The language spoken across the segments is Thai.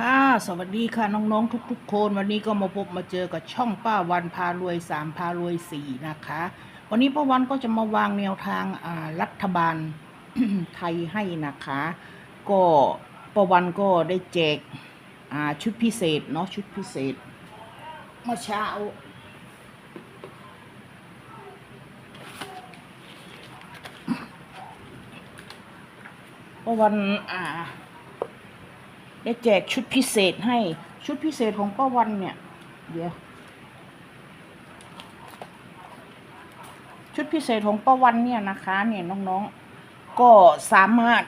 ค่ะ สวัสดีค่ะน้องๆทุก ๆ คน วันนี้ก็มาพบมาเจอกับช่องป้าวันพารวยสามพารวยสี่นะคะ วันนี้ป้าวันก็จะมาวางแนวทางอ่ารัฐบาลไทยให้นะคะ ก็ป้าวันก็ได้แจกอ่าชุดพิเศษเนาะชุดพิเศษเมื่อเช้าป้าวันอ่า ได้แจกชุดพิเศษให้ชุดพิเศษของป้าวันเนี่ย เดี๋ยว ชุดพิเศษของป้าวันเนี่ยนะคะ เนี่ยน้องๆ ก็สามารถ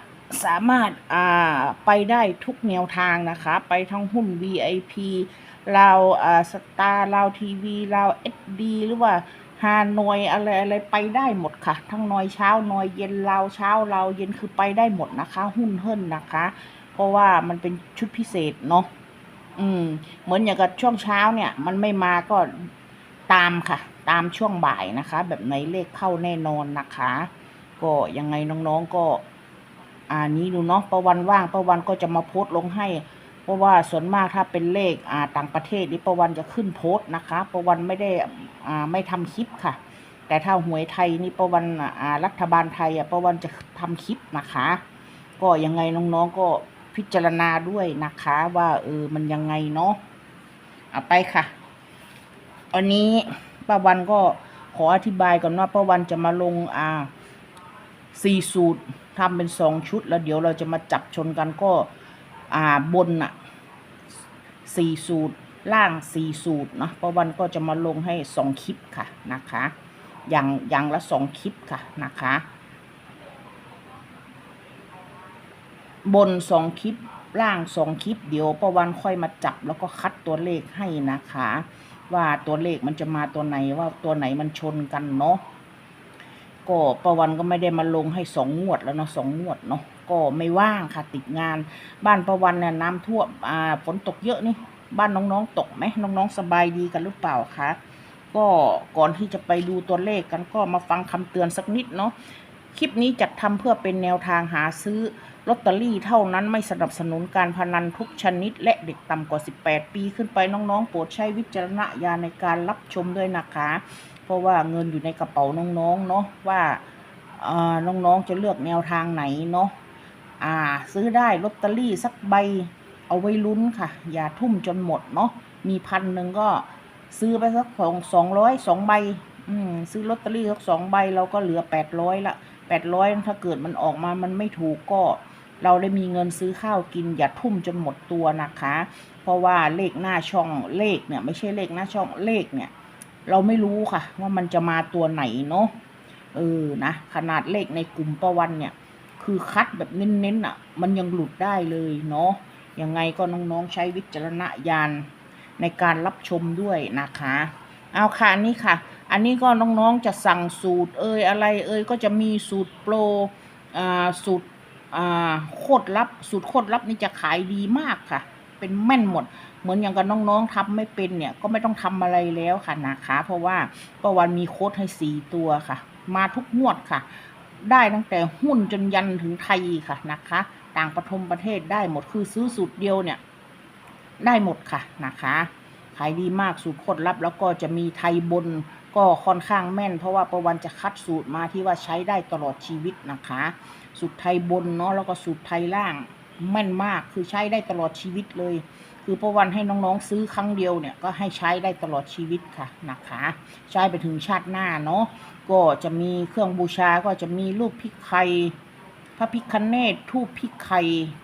สามารถอ่าไปได้ทุกแนวทางนะคะ ไปทั้งหุ้น VIP เราอ่าสตาร์เราทีวีเราเอสดีหรือว่าฮานอยอะไรอะไรไปได้หมดค่ะ ทั้งนอยเช้านอยเย็นเราเช้าเราเย็นคือไปได้หมดนะคะ หุ้นเฮิรนนะคะ เพราะว่ามันเป็นชุดพิเศษเนาะอืม เหมือนอย่างกับช่วงเช้าเนี่ย มันไม่มาก็ตามค่ะ ตามช่วงบ่ายนะคะ แบบไหนเลขเข้าแน่นอนนะคะ ก็ยังไงน้องๆก็อ่านี้ดูเนาะประวันว่างประวันก็จะมาโพสต์ลงให้ เพราะว่าส่วนมากถ้าเป็นเลขอ่าต่างประเทศนี่ประวันจะขึ้นโพสต์นะคะประวันไม่ได้อ่าไม่ทำคลิปค่ะ แต่ถ้าหวยไทยนี่ประวันอ่ารัฐบาลไทยอะประวันจะทำคลิปนะคะ ก็ยังไงน้องๆก็ พิจารณาด้วยนะคะว่าเออมันยังไงเนาะเอาไปค่ะ อันนี้ป้าวันก็ขออธิบายก่อนว่าป้าวันจะมาลงอ่าสี่สูตรทำเป็นสองชุด แล้วเดี๋ยวเราจะมาจับชนกันก็อ่าบนอะสี่สูตรล่างสี่สูตรเนาะป้าวันก็จะมาลงให้สองคลิปค่ะนะคะ อย่างอย่างละสองคลิปค่ะนะคะ บนสองคลิปล่างสองคลิป เดี๋ยวประวันค่อยมาจับแล้วก็คัดตัวเลขให้นะคะ ว่าตัวเลขมันจะมาตัวไหนว่าตัวไหนมันชนกันเนาะก็ประวันก็ไม่ได้มาลงให้สองงวดแล้วเนาะสองงวดเนาะก็ไม่ว่างค่ะติดงาน บ้านประวันเนี่ยน้ำท่วมอ่าฝนตกเยอะนี่บ้านน้องๆตกไหมน้องๆสบายดีกันหรือเปล่าคะก็ก่อนที่จะไปดูตัวเลขกันก็มาฟังคำเตือนสักนิดเนาะคลิปนี้จัดทำเพื่อเป็นแนวทางหาซื้อ ลอตเตอรี่เท่านั้นไม่สนับสนุนการพนันทุกชนิด และเด็กต่ำกว่า 18 ปีขึ้นไปน้องๆ โปรดใช้วิจารณญาณในการรับชมด้วยนะคะ เพราะว่าเงินอยู่ในกระเป๋าน้องๆเนาะว่าน้องๆจะเลือกแนวทางไหนเนาะอ่า ซื้อได้ลอตเตอรี่สักใบเอาไว้ลุ้นค่ะ อย่าทุ่มจนหมดเนาะมีพันหนึ่งก็ซื้อไปสักสองสองร้อยสองใบซื้อลอตเตอรี่สักสองใบเราก็เหลือแปดร้อยละแปดร้อยถ้าเกิดมันออกมามันไม่ถูกก็ เราได้มีเงินซื้อข้าวกิน อย่าทุ่มจนหมดตัวนะคะ เพราะว่าเลขหน้าช่องเลขเนี่ยไม่ใช่เลขหน้าช่องเลขเนี่ย เราไม่รู้ค่ะ ว่ามันจะมาตัวไหนเนาะเออนะขนาดเลขในกลุ่มประวันเนี่ย คือคัดแบบเน้นๆอะ มันยังหลุดได้เลยเนาะยังไงก็น้องๆใช้วิจารณญาณในการรับชมด้วยนะคะ เอาค่ะอันนี้ค่ะ อันนี้ก็น้องๆจะสั่งสูตร เอ่ยอะไรเอ่ยก็จะมีสูตรโปรอ่าสูตร อ่าโคตรลับสูตรโคตรลับนี่จะขายดีมากค่ะ เป็นแม่นหมด เหมือนอย่างกับน้องๆทำไม่เป็นเนี่ย ก็ไม่ต้องทำอะไรแล้วค่ะนะคะ เพราะว่าประวันมีโค้ดให้สี่ตัวค่ะ มาทุกงวดค่ะ ได้ตั้งแต่หุ้นจนยันถึงไทยค่ะนะคะ ต่างประทมประเทศได้หมดคือซื้อสูตรเดียวเนี่ย ได้หมดค่ะนะคะายดีมากสูตรโคตรลับ แล้วก็จะมีไทยบนก็ค่อนข้างแม่น เพราะว่าประวันจะคัดสูตรมาที่ว่าใช้ได้ตลอดชีวิตนะคะ สูตรไทยบนเนาะแล้วก็สูตรไทยล่างแม่นมากคือใช้ได้ตลอดชีวิตเลย คือประวันให้น้องๆซื้อครั้งเดียวเนี่ยก็ให้ใช้ได้ตลอดชีวิตค่ะนะคะ ใช้ไปถึงชาติหน้าเนาะก็จะมีเครื่องบูชาก็จะมีรูปพิกไคพระพิคเนตทูปพิกไค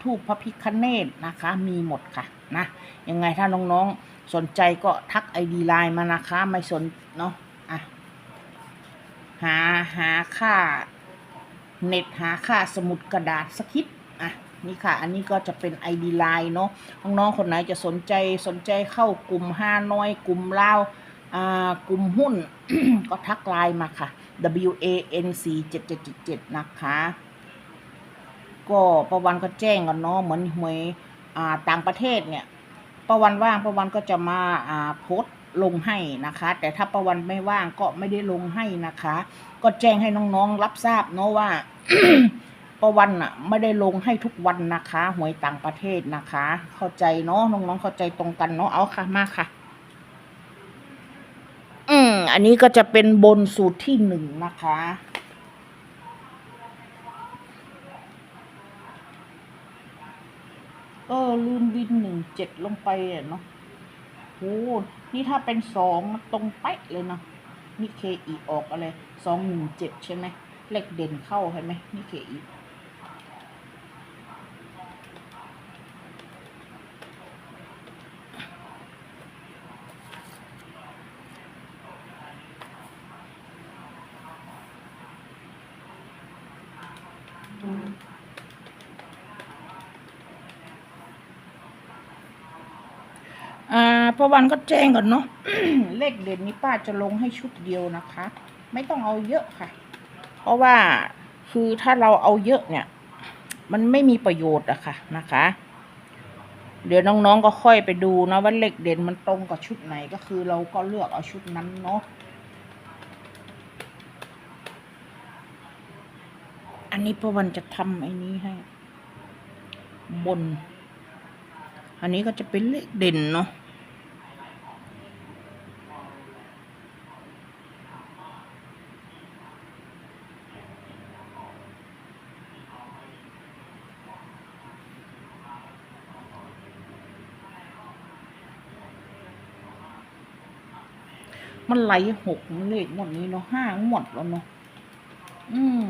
ทูปพระพิคเนตนะคะ มีหมดค่ะนะยังไงถ้าน้องๆ สนใจก็ทักไอดีไลน์มานะคะ ไม่สนเนาะอะหาหาค่าเน็ตหาค่าสมุดกระดาษสักคิดอะนี่ค่ะ อันนี้ก็จะเป็น ID Line เนาะน้องๆคนไหนจะสนใจสนใจเข้ากลุ่มห้าน้อยกลุ่มเลาวอ่ากลุ่มหุ้น ก็ทักไลน์มาค่ะ W A N C 7 7 7 7 นะคะ ก็ประวันก็แจ้งกันเนาะเหมือนหวยอ่าต่างประเทศเนี่ย ประวันว่างประวันก็จะมาอ่าโพสลงให้นะคะ แต่ถ้าประวันไม่ว่างก็ไม่ได้ลงให้นะคะ ก็แจ้งให้น้องๆรับทราบเนาะว่าประวันอะไม่ได้ลงให้ทุกวันนะคะ หวยต่างประเทศนะคะ เข้าใจเนาะน้องๆเข้าใจตรงกันเนาะเอาค่ะมาค่ะ อืมอันนี้ก็จะเป็นบนสูตรที่หนึ่งนะคะ เออ ลืมบินหนึ่งเจ็ดลงไปอะเนาะโหนี่ถ้าเป็นสองตรงเป๊ะเลยนะนี่เคอีออกอะไรสองหนึ่งเจ็ดใช่ไหมเลขเด่นเข้าใช่ไหมนี่เคอี อ่าประวันก็แจ้งก่อนเนาะ เลขเด่นนี้ป้าจะลงให้ชุดเดียวนะคะ ไม่ต้องเอาเยอะค่ะ เพราะว่าคือถ้าเราเอาเยอะเนี่ย มันไม่มีประโยชน์อะค่ะนะคะ เดี๋ยวน้องๆก็ค่อยไปดูนะว่าเลขเด่นมันตรงกับชุดไหนก็คือเราก็เลือกเอาชุดนั้นเนาะอันนี้ประวันจะทำไอ้นี้ให้ บน อันนี้ก็จะเป็นเลขเด่นเนาะ มันไหลหกเลขหมดนี้เนาะห้าหมดแล้วเนาะอืม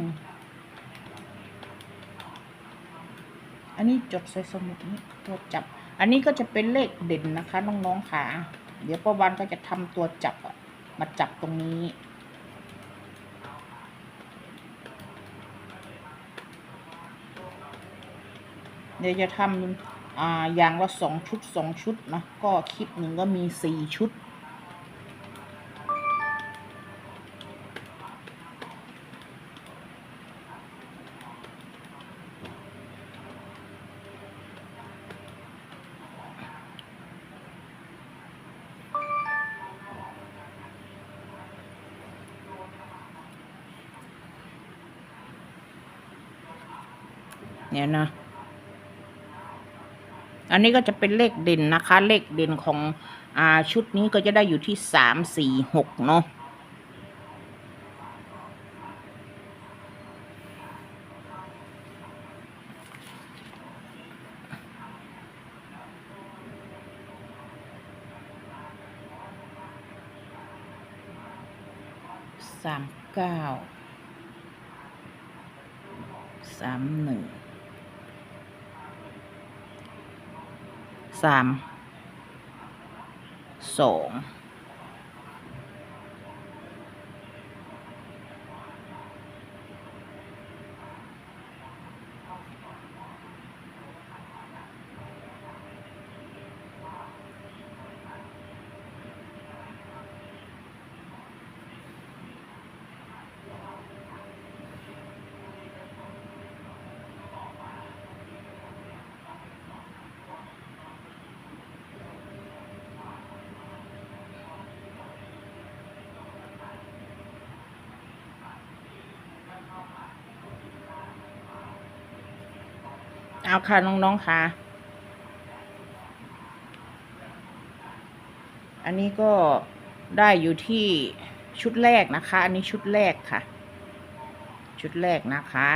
อันนี้จดใส่สมุดนี้ตัวจับ อันนี้ก็จะเป็นเลขเด่นนะคะน้องๆค่ะ เดี๋ยวประวันก็จะทำตัวจับอะมาจับตรงนี้ เดี๋ยวจะทำอ่าอย่างละสองชุดสองชุดนะก็คลิปหนึ่งก็มีสี่ชุด เนี่ยนะ อันนี้ก็จะเป็นเลขเด่นนะคะ เลขเด่นของอ่าชุดนี้ก็จะได้อยู่ที่สามสี่หกเนาะสามเก้าสามหนึ่ง สามสอง เอาค่ะน้องๆค่ะ อันนี้ก็ได้อยู่ที่ชุดแรกนะคะ อันนี้ชุดแรกค่ะ ชุดแรกนะคะ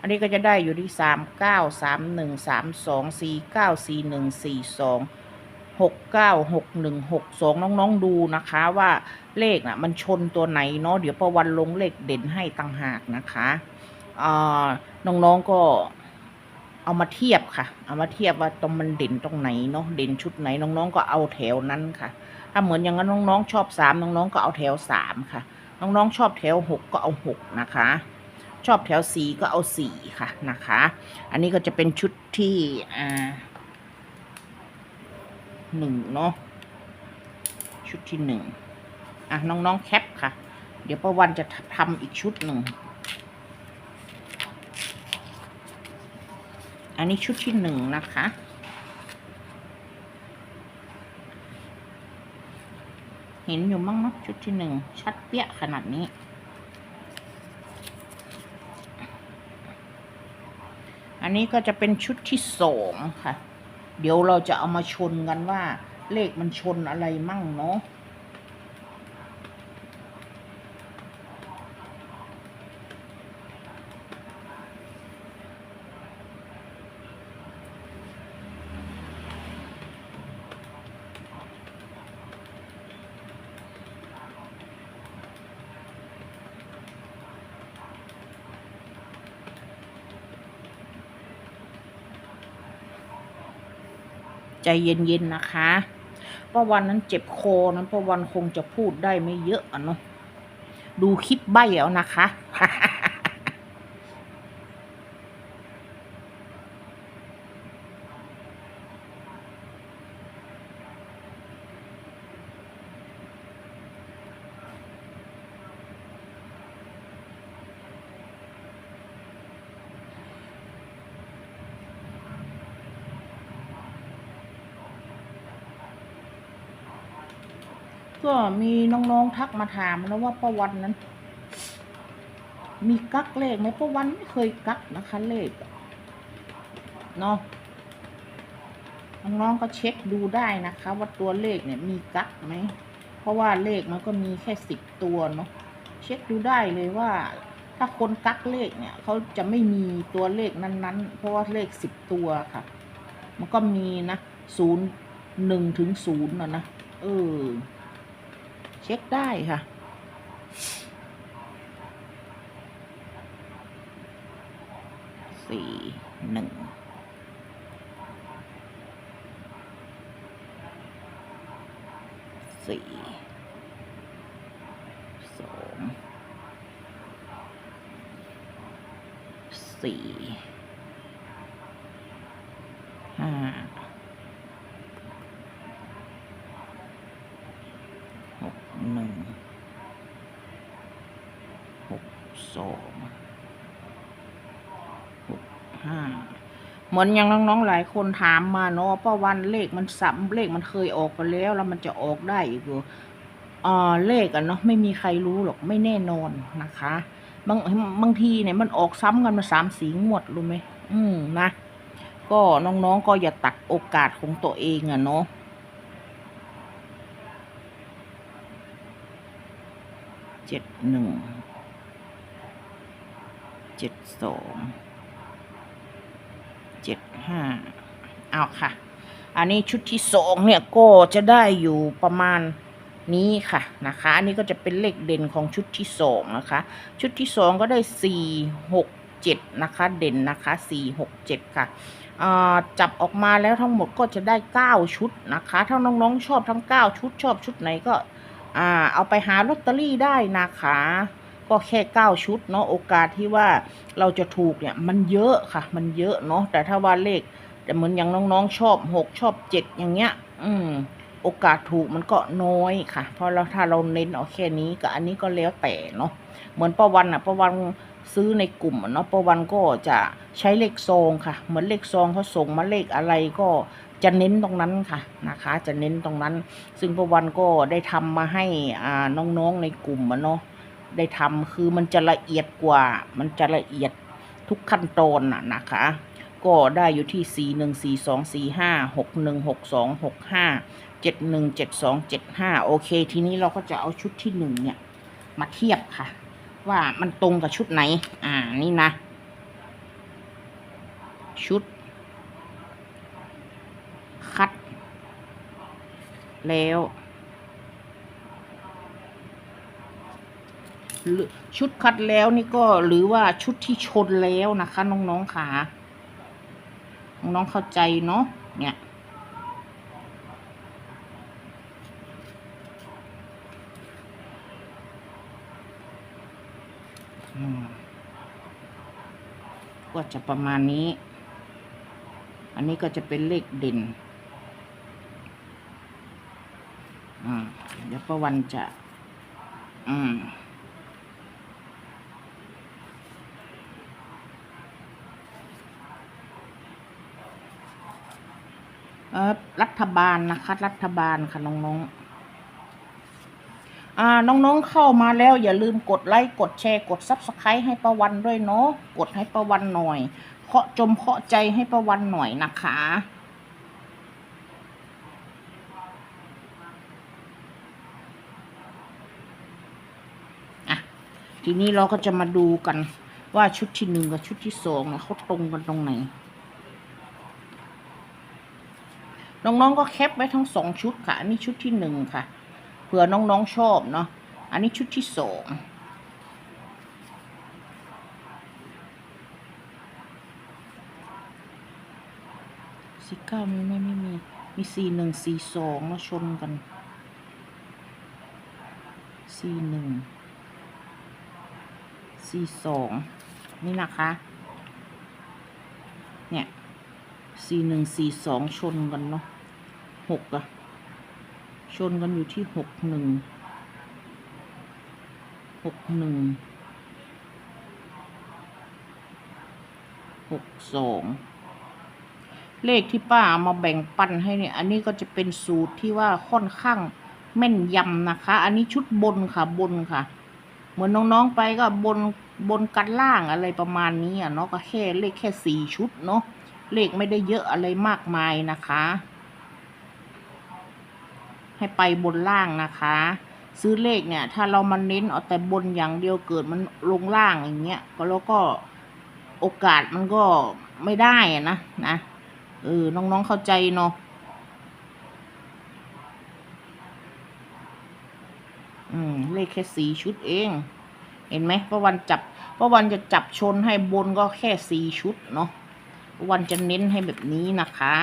อันนี้ก็จะได้อยู่ที่สามเก้าสามหนึ่งสามสองสี่เก้าสี่หนึ่งสี่สองหกเก้าหกหนึ่งหกสองน้องๆดูนะคะว่าเลขน่ะมันชนตัวไหนเนาะเดี๋ยวประวันลงเลขเด่นให้ต่างหากนะคะอ่าน้องๆก็ เอามาเทียบค่ะ เอามาเทียบว่าตรงมันเด่นตรงไหนเนาะเด่นชุดไหนน้องๆก็เอาแถวนั้นค่ะ ถ้าเหมือนอย่างนั้นน้องๆชอบสามน้องๆก็เอาแถวสามค่ะ น้องๆชอบแถวหกก็เอาหกนะคะ ชอบแถวสี่ก็เอาสี่ค่ะนะคะ อันนี้ก็จะเป็นชุดที่อ่าหนึ่งเนาะชุดที่หนึ่งอะน้องๆแคปค่ะ เดี๋ยวประวันจะทำอีกชุดหนึ่ง อันนี้ชุดที่หนึ่งนะคะ เห็นอยู่มั้งเนาะชุดที่หนึ่งชัดเปี้ยขนาดนี้ อันนี้ก็จะเป็นชุดที่สองค่ะ เดี๋ยวเราจะเอามาชนกันว่า เลขมันชนอะไรมั่งเนาะ ใจเย็นๆนะคะป้าวันนั้นเจ็บคอนั้นป้าวันคงจะพูดได้ไม่เยอะอะเนาะดูคลิปใบเอานะคะ ก็มีน้องๆทักมาถามแล้วว่าป้าวันนั้น มีกักเลขไหมป้าวันไม่เคยกักนะคะเลขเนาะน้องๆก็เช็คดูได้นะคะ ว่าตัวเลขเนี่ยมีกักไหมเพราะว่าเลขมันก็มีแค่สิบตัวเนาะเช็คดูได้เลยว่า ถ้าคนกักเลขเนี่ยเขาจะไม่มีตัวเลขนั้นๆ เพราะว่าเลขสิบตัวค่ะ มันก็มีนะศูนย์หนึ่งถึงศูนย์นะนะเออ เช็คได้ค่ะ สี่หนึ่งสี่สองสี่ห้าหกหนึ่งหกสองหกห้า เหมือนอย่างน้องๆหลายคนถามมาเนาะป้าวันเลขมันซ้ำเลขมันเคยออกไปแล้ว แล้วมันจะออกได้อีกเหรออ่าเลขอะเนาะไม่มีใครรู้หรอกไม่แน่นอนนะคะบางบางทีเนี่ยมันออกซ้ำกันมาสามสีงวดรู้ไหมอืมนะ ก็น้องๆก็อย่าตัดโอกาสของตัวเองอะเนาะเจ็ดหนึ่งเจ็ดสอง เจ็ดห้าเอาค่ะ อันนี้ชุดที่สองเนี่ยก็จะได้อยู่ประมาณนี้ค่ะนะคะ อันนี้ก็จะเป็นเลขเด่นของชุดที่สองนะคะ ชุดที่สองก็ได้สี่หกเจ็ดนะคะเด่นนะคะสี่หกเจ็ดค่ะจับออกมาแล้วทั้งหมดก็จะได้เก้าชุดนะคะ ถ้าน้องๆชอบทั้งเก้าชุดชอบชุดไหนก็อเอาไปหาลอตเตอรี่ได้นะคะ ก็แค่เก้าชุดเนาะโอกาสที่ว่าเราจะถูกเนี่ยมันเยอะค่ะ มันเยอะเนาะแต่ถ้าว่าเลขแต่เหมือนอย่างน้องๆชอบหกชอบเจ็ดอย่างเงี้ย อืม โอกาสถูกมันก็น้อยค่ะ เพราะเราถ้าเราเน้นเอาแค่นี้กับอันนี้ก็แล้วแต่เนาะเหมือนประวันอะประวันซื้อในกลุ่มเนาะประวันก็จะใช้เลขซองค่ะ เหมือนเลขซองเขาส่งมาเลขอะไรก็จะเน้นตรงนั้นค่ะนะคะ จะเน้นตรงนั้น ซึ่งประวันก็ได้ทำมาให้อ่าน้องๆในกลุ่มเนาะ ได้ทำคือมันจะละเอียดกว่า มันจะละเอียดทุกขั้นตอนน่ะนะคะ ก็ได้อยู่ที่สี่หนึ่งสี่สองสี่ห้าหกหนึ่งหกสองหกห้าเจ็ดหนึ่งเจ็ดสองเจ็ดห้าโอเค ทีนี้เราก็จะเอาชุดที่หนึ่งเนี่ย มาเทียบค่ะ ว่ามันตรงกับชุดไหน อ่า นี่นะ ชุด คัด แล้วหรือ ชุดคัดแล้วนี่ก็หรือว่าชุดที่ชนแล้วนะคะ น้องๆค่ะน้องๆเข้าใจเนาะเนี่ยก็จะประมาณนี้ อันนี้ก็จะเป็นเลขเด่นอืมเดี๋ยวประวันจะ อืม อรัฐบาลนะคะ รัฐบาลค่ะน้องๆอ่าน้องๆเข้ามาแล้วอย่าลืมกดไลค์กดแชร์กดซับสไครต์ให้ประวันด้วยเนาะกดให้ประวันหน่อยขาะจมเคาะใจให้ประวันหน่อยนะคะ อะ ทีนี้เราก็จะมาดูกันว่าชุดที่หนึ่งกับชุดที่สองเนี่ยเขาตรงกันตรงไหน น้องๆก็แคปไว้ทั้งสองชุดค่ะ อันนี้ชุดที่หนึ่งค่ะ เผื่อน้องๆชอบเนาะ อันนี้ชุดที่สองสี่เก้ามีไหม่ไม่มี มีสี่หนึ่งสี่สองมาชนกันสี่หนึ่งสี่สองนี่นะคะ เนี่ยสี่หนึ่งสี่สองชนกันเนาะ หกอะชนกันอยู่ที่หกหนึ่งหกหนึ่งหกสองเลขที่ป้าเอามาแบ่งปันให้เนี่ย อันนี้ก็จะเป็นสูตรที่ว่าค่อนข้างแม่นยำนะคะ อันนี้ชุดบนค่ะบนค่ะ เหมือนน้องๆไปก็บนบนกันล่างอะไรประมาณนี้อะเนาะก็แค่เลขแค่สี่ชุดเนาะเลขไม่ได้เยอะอะไรมากมายนะคะ ให้ไปบนล่างนะคะ ซื้อเลขเนี่ย ถ้าเรามาเน้นเอาแต่บนอย่างเดียวเกิดมันลงล่างอย่างเงี้ยก็แล้วก็โอกาสมันก็ไม่ได้อะนะนะเออน้องๆเข้าใจเนาะอืมเลขแค่สี่ชุดเอง เห็นไหมป้าวันจับป้าวันจะจับชนให้บนก็แค่สี่ชุดเนาะป้าวันจะเน้นให้แบบนี้นะคะ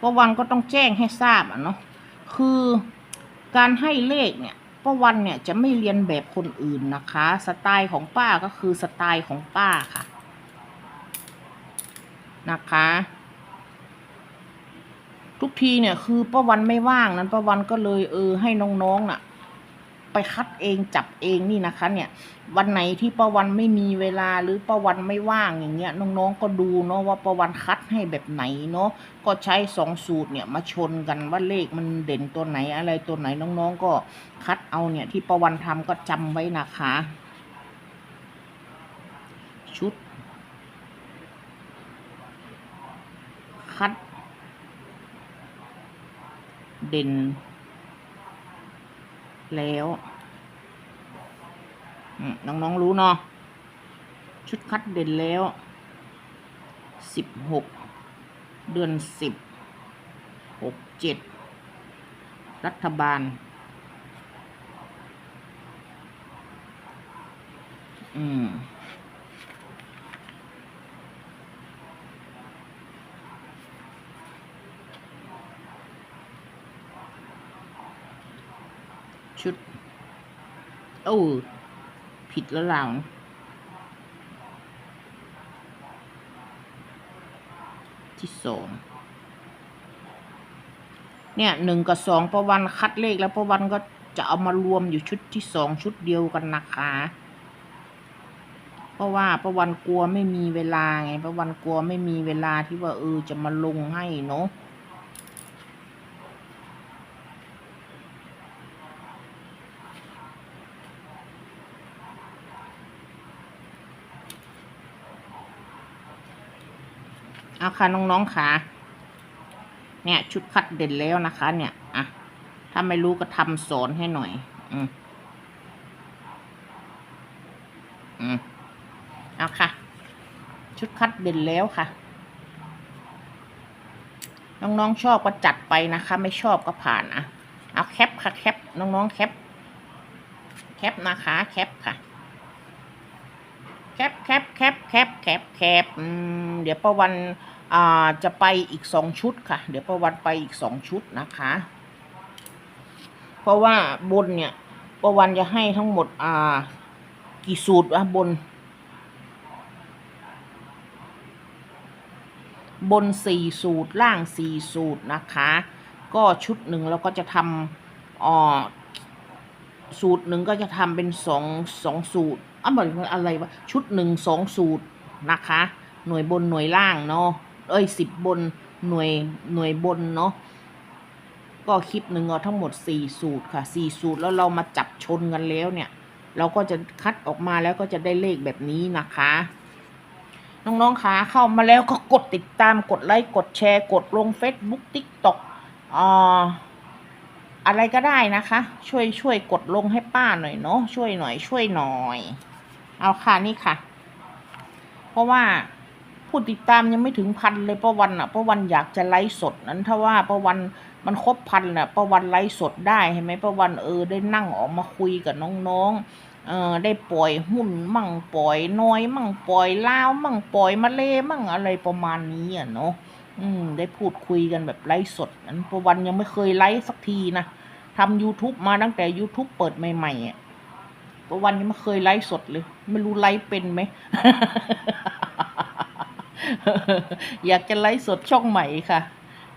ป้าวันก็ต้องแจ้งให้ทราบอะเนาะคือการให้เลขเนี่ยป้าวันเนี่ยจะไม่เรียนแบบคนอื่นนะคะ สไตล์ของป้าก็คือสไตล์ของป้าค่ะนะคะ ทุกทีเนี่ยคือป้าวันไม่ว่างนั้นป้าวันก็เลยเออให้น้องๆน่ะ ไปคัดเองจับเองนี่นะคะ เนี่ย วันไหนที่ป้าวันไม่มีเวลาหรือป้าวันไม่ว่างอย่างเงี้ยน้องๆก็ดูเนาะว่าป้าวันคัดให้แบบไหนเนาะก็ใช้สองสูตรเนี่ยมาชนกันว่าเลขมันเด่นตัวไหนอะไรตัวไหนน้องๆก็คัดเอาเนี่ยที่ป้าวันทำก็จำไว้นะคะ ชุด คัด เด่น แล้วน้องๆรู้เนาะชุดคัดเด่นแล้วสิบหกเดือนสิบหกเจ็ดรัฐบาล อืม โอ้ผิดแล้วเราที่สองเนี่ยหนึ่งกับสองประวันคัดเลขแล้วประวันก็จะเอามารวมอยู่ชุดที่สองชุดเดียวกันนะคะ เพราะว่าประวันกลัวไม่มีเวลาไงประวันกลัวไม่มีเวลาที่ว่าเออจะมาลงให้เนาะ เอาค่ะน้องๆค่ะ เนี่ย ชุดคัดเด่นแล้วนะคะ เนี่ยอะถ้าไม่รู้ก็ทำสอนให้หน่อย อืมอืมเอาค่ะ ชุดคัดเด่นแล้วค่ะ น้องๆชอบก็จัดไปนะคะ ไม่ชอบก็ผ่านอะ เอาแคปค่ะแคปน้องๆแคปแคปนะคะ แคปค่ะ ปแคปแคปแคปแคปแคปอืมเดี๋ยวประวันจะไปอีกสองชุดค่ะ เดี๋ยวประวันไปอีกสองชุดนะคะ เพราะว่าบนเนี่ยประวันจะให้ทั้งหมดอ่ากี่สูตรวะบน บนสี่สูตรล่างสี่สูตรนะคะ ก็ชุดหนึ่งเราก็จะทำอ่อสูตรหนึ่งก็จะทำเป็นสองสองสูตร อะเหมือนอะไรวะชุดหนึ่งสองสูตรนะคะ หน่วยบนหน่วยล่างเนาะเอ้ยสิบบนหน่วยหน่วยบนเนาะก็คลิปหนึ่งเอาทั้งหมด4สูตรค่ะ4สูตรแล้วเรามาจับชนกันแล้วเนี่ย เราก็จะคัดออกมาแล้วก็จะได้เลขแบบนี้นะคะน้องๆคะเข้ามาแล้วก็กดติดตามกดไลค์กดแชร์ กดลง Facebook TikTok อ่าอะไรก็ได้นะคะ ช่วยช่วยกดลงให้ป้าหน่อยเนาะช่วยหน่อยช่วยหน่อย เอาค่ะนี่ค่ะ เพราะว่าผู้ติดตามยังไม่ถึงพันเลยป้าวันอะป้าวันอยากจะไลฟ์สดนั้นถ้าว่าป้าวันมันครบพันน่ะป้าวันไลฟ์สดได้เห็นไหมป้าวันเออได้นั่งออกมาคุยกับน้องๆเออได้ปล่อยหุ้นมั่งปล่อยน้อยมั่งปล่อยลาวมั่งปล่อยมาเลมั่งอะไรประมาณนี้อะเนาะอืมได้พูดคุยกันแบบไลฟ์สดนั้นป้าวันยังไม่เคยไลฟ์สักทีนะทำ YouTube มาตั้งแต่ YouTube เปิดใหม่ๆอะ ปวันยังไม่เคยไลฟ์สดเลย ไม่รู้ไลฟ์เป็นไหม อยากจะไลฟ์สดช่องใหม่ค่ะ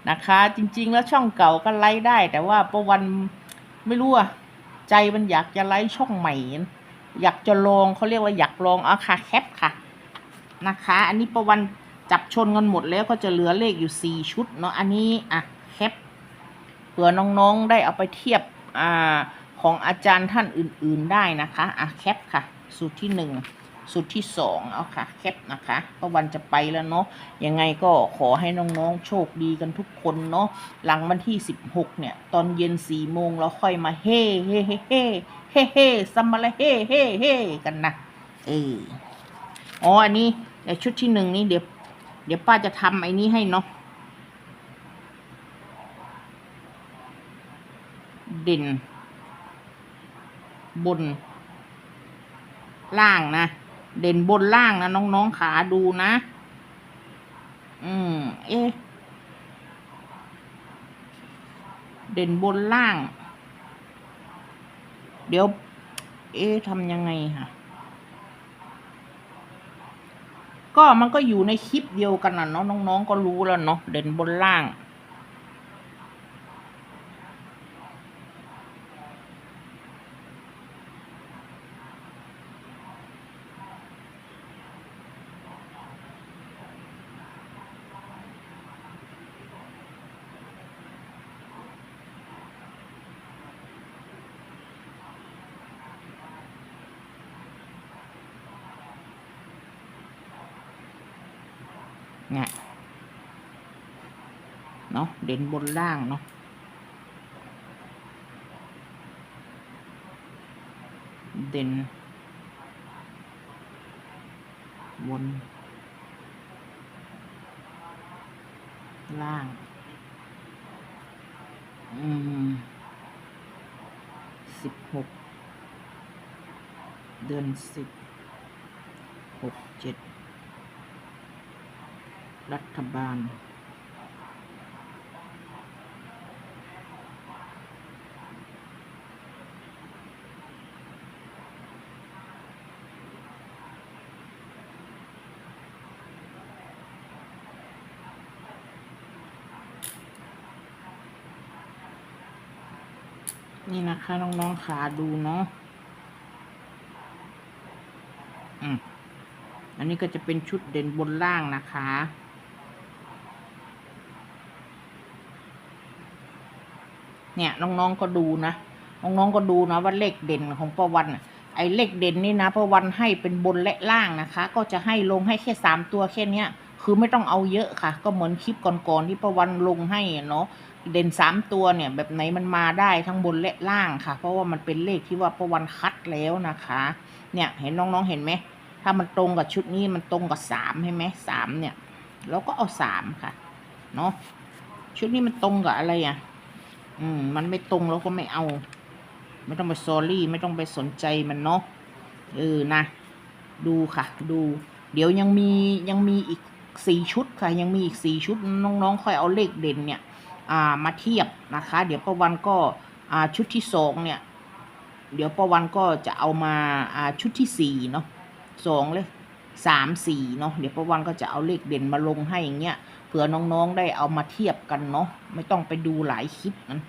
นะคะ จริง ๆ แล้วช่องเก่าก็ไลฟ์ได้ แต่ว่าประวันไม่รู้อะใจมันอยากจะไลฟ์ช่องใหม่ อยากจะลองเขาเรียกว่าอยากลองเอาค่ะแคปค่ะนะคะ อันนี้ประวันจับชนกันหมดแล้วก็จะเหลือเลขอยู่สี่ชุดเนาะอันนี้อะแคปเผื่อน้องๆได้เอาไปเทียบอ่า ของอาจารย์ท่านอื่นๆได้นะคะอะแคปค่ะ สูตรที่หนึ่งสูตรที่สองเอาค่ะ แคปนะคะป้าวันจะไปแล้วเนาะยังไงก็ขอให้น้องๆ โชคดีกันทุกคนเนาะหลังวันที่16เนี่ย ตอนเย็นสี่โมงเราค่อยมาเฮ่เฮ่เฮ่เฮ่เฮ่เฮ่ซัมมาละเฮ่เฮ่เฮ่กันนะเอออ๋ออันนี้เดี๋ยวชุดที่หนึ่งนี่เดี๋ยวเดี๋ยวป้าจะทำไอ้นี้ให้เนาะเด่น บน ล่างนะ เด่นบนล่างนะ น้องๆขาดูนะ อืม เอ๊ะเด่นบนล่าง เดี๋ยว เอ๊ะทำยังไงค่ะ ก็มันก็อยู่ในคลิปเดียวกันน่ะเนาะน้องๆก็รู้แล้วเนาะเด่นบนล่าง เนี่ยเนาะเด่นบนล่างเนาะเด่นบนล่าง อืมสิบหก เดือนสิบ หกเจ็ด รัฐบาล นี่นะคะ น้อง ๆ ขาดูเนาะอันนี้ก็จะเป็นชุดเด่นบนล่างนะคะ เนี่ยน้องๆก็ดูนะน้องๆก็ดูนะว่าเลขเด่นของประวันไอ้เลขเด่นนี่นะประวันให้เป็นบนและล่างนะคะ ก็จะให้ลงให้แค่สามตัวแค่เนี้ยคือไม่ต้องเอาเยอะค่ะ ก็เหมือนคลิปก่อนๆที่ประวันลงให้เนาะเด่นสามตัวเนี่ย แบบไหนมันมาได้ทั้งบนและล่างค่ะ เพราะว่ามันเป็นเลขที่ว่าประวันคัดแล้วนะคะ เนี่ยเห็นน้องๆเห็นไหมถ้ามันตรงกับชุดนี้มันตรงกับสามใช่ไหมสามเนี่ยเราก็เอาสามค่ะเนาะชุดนี้มันตรงกับอะไรอะ อืมมันไม่ตรงเราก็ไม่เอา ไม่ต้องไปซอรี่ไม่ต้องไปสนใจมันเนาะเออนะ ดูค่ะ ดู เดี๋ยวยังมียังมีอีกสี่ชุดค่ะ ยังมีอีกสี่ชุดน้องๆค่อยเอาเลขเด่นเนี่ย อ่ามาเทียบนะคะ เดี๋ยวประวันก็อ่าชุดที่สองเนี่ย เดี๋ยวประวันก็จะเอามาอ่าชุดที่สี่เนาะสองเลยสามสี่เนาะเดี๋ยวประวันก็จะเอาเลขเด่นมาลงให้อย่างเงี้ย ผื่อน้องๆได้เอามาเทียบกันเนาะไม่ต้องไปดูหลายคลิปนั้น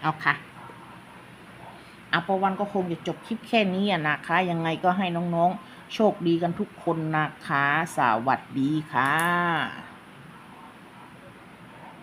เอาค่ะอาประวันก็คงจะจบคลิปแค่นี้นะคะ ยังไงก็ให้น้องๆ โชคดีกันทุกคนนะคะ สวัสดีค่ะ